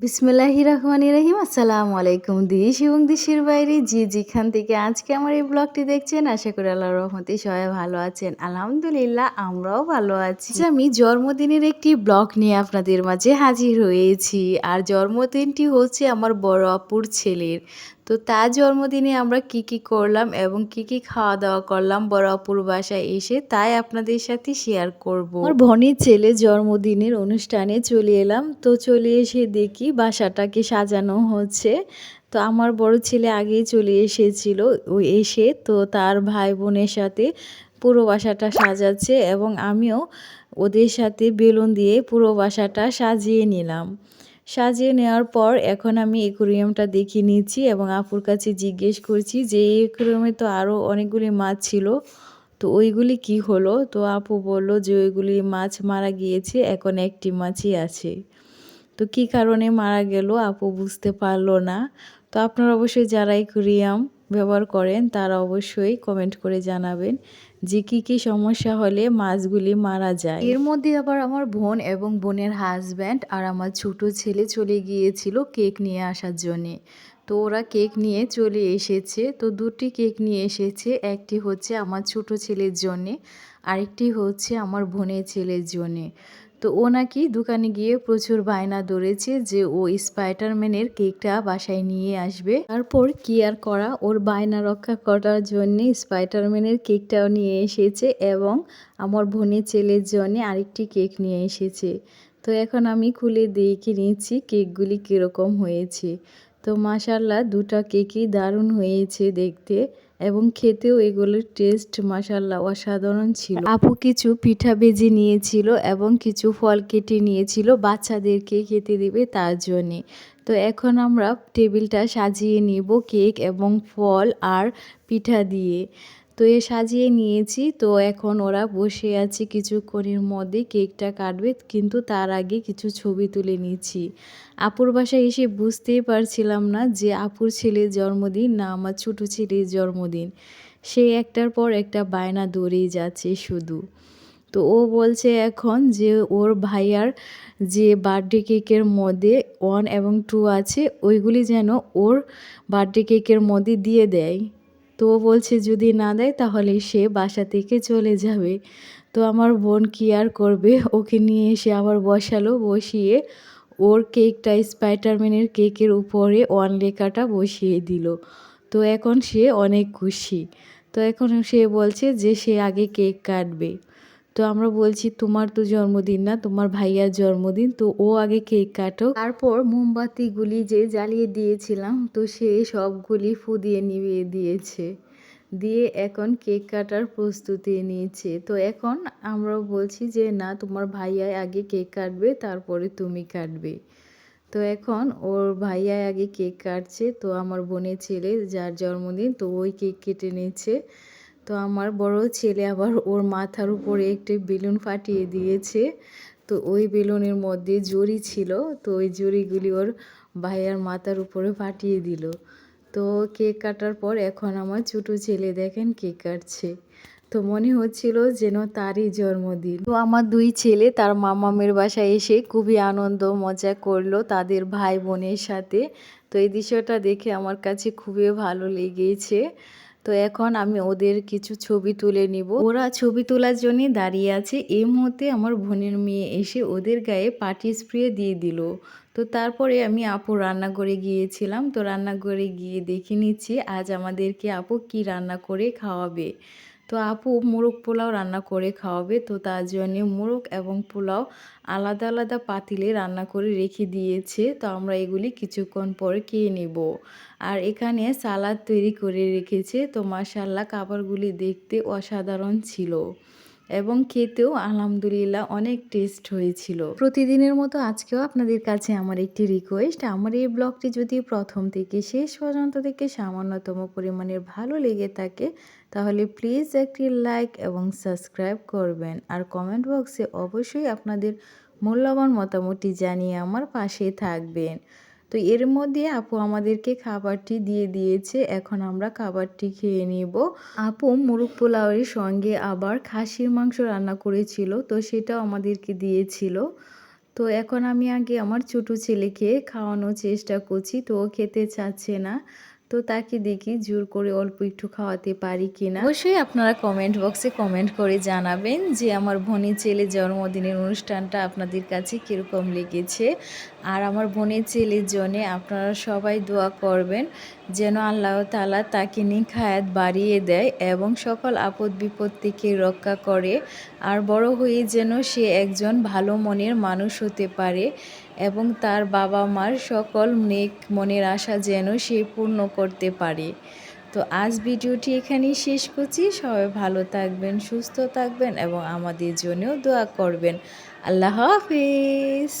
বিসমিল্লাহি রহমান রহিম। আসসালামু আলাইকুম দিশ এবং দেশের বাইরে যে যেখান থেকে আজকে আমার এই ব্লগটি দেখছেন, আশা করি আল্লাহ রহমতে সবাই ভালো আছেন। আলহামদুলিল্লাহ, আমরাও ভালো আছি। আজ আমি জন্মদিনের একটি ব্লগ নিয়ে আপনাদের মাঝে হাজির হয়েছি। আর জন্মদিনটি হচ্ছে আমার বড় আপুর ছেলের। তো তার জন্মদিনে আমরা কি কি করলাম এবং কি কি খাওয়া দাওয়া করলাম বড় আপুর বাসায় এসে, তাই আপনাদের সাথে শেয়ার করব। আমার ভনির ছেলে জন্মদিনের অনুষ্ঠানে চলে এলাম। তো চলে এসে দেখি বাসাটাকে সাজানো হচ্ছে। তো আমার বড় ছেলে আগেই চলে এসেছিল ও এসে, তো তার ভাই বোনের সাথে পুরো বাসাটা সাজাচ্ছে এবং আমিও ওদের সাথে বেলুন দিয়ে পুরো বাসাটা সাজিয়ে নিলাম। সাজিয়ে নেওয়ার পর এখন আমি একুরিয়ামটা দেখে নিয়েছি এবং আপুর কাছে জিজ্ঞেস করছি যে এই একুরিয়ামে তো আরও অনেকগুলি মাছ ছিল। তো ওইগুলি কি হলো? তো আপু বলল যে ওইগুলি মাছ মারা গিয়েছে, এখন একটি মাছই আছে। তো কি কারণে মারা গেল? আপু বুঝতে পারল না। তো আপনারা অবশ্যই যারা একুরিয়াম ব্যবহার করেন, তারা অবশ্যই কমেন্ট করে জানাবেন যে কী কী সমস্যা হলে মাছগুলি মারা যায়। এর মধ্যে আবার আমার বোন এবং বোনের হাজব্যান্ড আর আমার ছোট ছেলে চলে গিয়েছিল কেক নিয়ে আসার জন্যে। তো ওরা কেক নিয়ে চলে এসেছে। তো দুটি কেক নিয়ে এসেছে। একটি হচ্ছে আমার ছোট ছেলের জন্যে, আরেকটি হচ্ছে আমার বোনের ছেলের জন্যে। তো ও নাকি দোকানে গিয়ে প্রচুর বায়না ধরেছে যে ও স্পাইডারম্যানের কেকটা বাসায় নিয়ে আসবে। তারপর কি আর করা? ওর বায়না রক্ষা করার জন্যে স্পাইডারম্যানের কেকটাও নিয়ে এসেছে এবং আমার বোনের ছেলের জন্য আরেকটি কেক নিয়ে এসেছে। তো এখন আমি খুলে দেখে নিয়েছি কেকগুলি কীরকম হয়েছে। তো মাসাল্লাহ দুটা কেকই দারুণ হয়েছে দেখতে। এবং খেতেও এগুলোর টেস্ট মাসাল্লা অসাধারণ ছিল। আপু কিছু পিঠা বেজে নিয়েছিল এবং কিছু ফল কেটে নিয়েছিল, বাচ্চাদেরকে খেতে দেবে তার জন্যে। তো এখন আমরা টেবিলটা সাজিয়ে নিব কেক এবং ফল আর পিঠা দিয়ে। তো এ সাজিয়ে নিয়েছি। তো এখন ওরা বসে আছে কিছুক্ষণের মধ্যে কেকটা কাটবে, কিন্তু তার আগে কিছু ছবি তুলে নিচ্ছি। আপুর বাসায় এসে বুঝতেই পারছিলাম না যে আপুর ছেলের জন্মদিন না আমার ছোটো ছেলের জন্মদিন। সে একটার পর একটা বায়না দৌড়েই যাচ্ছে শুধু। তো ও বলছে এখন যে ওর ভাইয়ার যে বার্থডে কেকের মধ্যে ওয়ান এবং টু আছে, ওইগুলি যেন ওর বার্থডে কেকের মধ্যে দিয়ে দেয়। তো ও বলছে, যদি না দেয় তাহলে সে বাসা থেকে চলে যাবে। তো আমার বোন কি আর করবে? ওকে নিয়ে এসে আবার বসালো, বসিয়ে ওর কেকটা স্পাইডারম্যানের কেকের উপরে ওয়ান লেখাটা বসিয়ে দিল। তো এখন সে অনেক খুশি। তো এখন সে বলছে যে সে আগে কেক কাটবে। তো আমরা বলছি, তোমার তো জন্মদিন না, তোমার ভাইয়ার জন্মদিন। তো ও আগে কেক কাটো তারপর মোমবাতিগুলি যে জ্বালিয়ে দিয়েছিলাম, তো সে সবগুলি ফু দিয়ে নিভিয়ে দিয়েছে। দিয়ে এখন কেক কাটার প্রস্তুতি নিয়েছে। তো এখন আমরা বলছি যে, না, তোমার ভাইয়া আগে কেক কাটবে, তারপরে তুমি কাটবে। তো এখন ওর ভাইয়া আগে কেক কাটছে। তো আমার বোনের ছেলে, যার জন্মদিন, তো ওই কেক কেটে নিচ্ছে। তো আমার বড় ছেলে আবার ওর মাথার উপরে একটি বেলুন ফাটিয়ে দিয়েছে। তো ওই বেলুনের মধ্যে জড়ি ছিল, তো ওই জড়িগুলি ওর ভাইয়ার মাথার উপরে ফাটিয়ে দিল। তো কেক কাটার পর এখন আমার ছোটো ছেলে দেখেন কেক কাটছে। তো মনে হচ্ছিল যেন তারই জন্মদিন। তো আমার দুই ছেলে তার মামামের বাসায় এসে খুবই আনন্দ, মজা করল তাদের ভাই বোনের সাথে। তো এই দৃশ্যটা দেখে আমার কাছে খুবই ভালো লেগেছে। তো এখন আমি ওদের কিছু ছবি তুলে নিব। ওরা ছবি তোলার জন্য দাঁড়িয়ে আছে। এই মুহূর্তে আমার বোনের মেয়ে এসে ওদের গায়ে পাটি স্প্রে দিয়ে দিল। তো তারপরে আমি আপু রান্নাঘরে গিয়েছিলাম। তো রান্নাঘরে গিয়ে দেখে নিচ্ছি, আজ আমাদেরকে আপু কি রান্না করে খাওয়াবে। তো আপু মোরগ পোলাও রান্না করে খাওয়াবে, তো তার জন্যে মোরগ এবং পোলাও আলাদা আলাদা পাতিলে রান্না করে রেখে দিয়েছে, তো আমরা এগুলি কিছুক্ষণ পরে খেয়ে নেব। আর এখানে সালাদ তৈরি করে রেখেছে, তো মাসাল্লাহ খাবারগুলি দেখতে অসাধারণ ছিল। এবং খেতেও আলহামদুলিল্লাহ অনেক টেস্ট হয়েছিল। প্রতিদিনের মতো আজকেও আপনাদের কাছে আমার একটি রিকোয়েস্ট আমার এই ব্লগটি যদি প্রথম থেকে শেষ পর্যন্ত থেকে সামান্যতম পরিমাণের ভালো লেগে থাকে, তাহলে প্লিজ একটি লাইক এবং সাবস্ক্রাইব করবেন। আর কমেন্ট বক্সে অবশ্যই আপনাদের মূল্যবান মতামতটি জানিয়ে আমার পাশে থাকবেন। তো এর মধ্যে আপু আমাদেরকে খাবারটি দিয়ে দিয়েছে, এখন আমরা খাবারটি খেয়ে নেব। আপু মুরগ পোলাওয়ের সঙ্গে আবার খাসির মাংস রান্না করেছিল, তো সেটাও আমাদেরকে দিয়েছিল। তো এখন আমি আগে আমার ছোটো ছেলেকে খাওয়ানোর চেষ্টা করছি, তো ও খেতে চাচ্ছে না। তো তাকে দেখি জোর করে অল্প একটু খাওয়াতে পারি কিনা। অবশ্যই আপনারা কমেন্ট বক্সে কমেন্ট করে জানাবেন যে আমার বোনের ছেলে জন্মদিনের অনুষ্ঠানটা আপনাদের কাছে কীরকম লেগেছে। আর আমার বোনের ছেলের জন্যে আপনারা সবাই দোয়া করবেন যেন আল্লাহ তালা তাকে নিখায়াত বাড়িয়ে দেয় এবং সকল আপদ বিপদ থেকে রক্ষা করে। আর বড় হয়ে যেন সে একজন ভালো মনের মানুষ হতে পারে। এবং তার বাবা মার সকল নেক মনের আশা যেন সে পূর্ণ করতে পারে। তো আজ ভিডিওটি এখানেই শেষ করছি। সবাই ভালো থাকবেন, সুস্থ থাকবেন এবং আমাদের জন্যও দোয়া করবেন। আল্লাহ হাফিজ।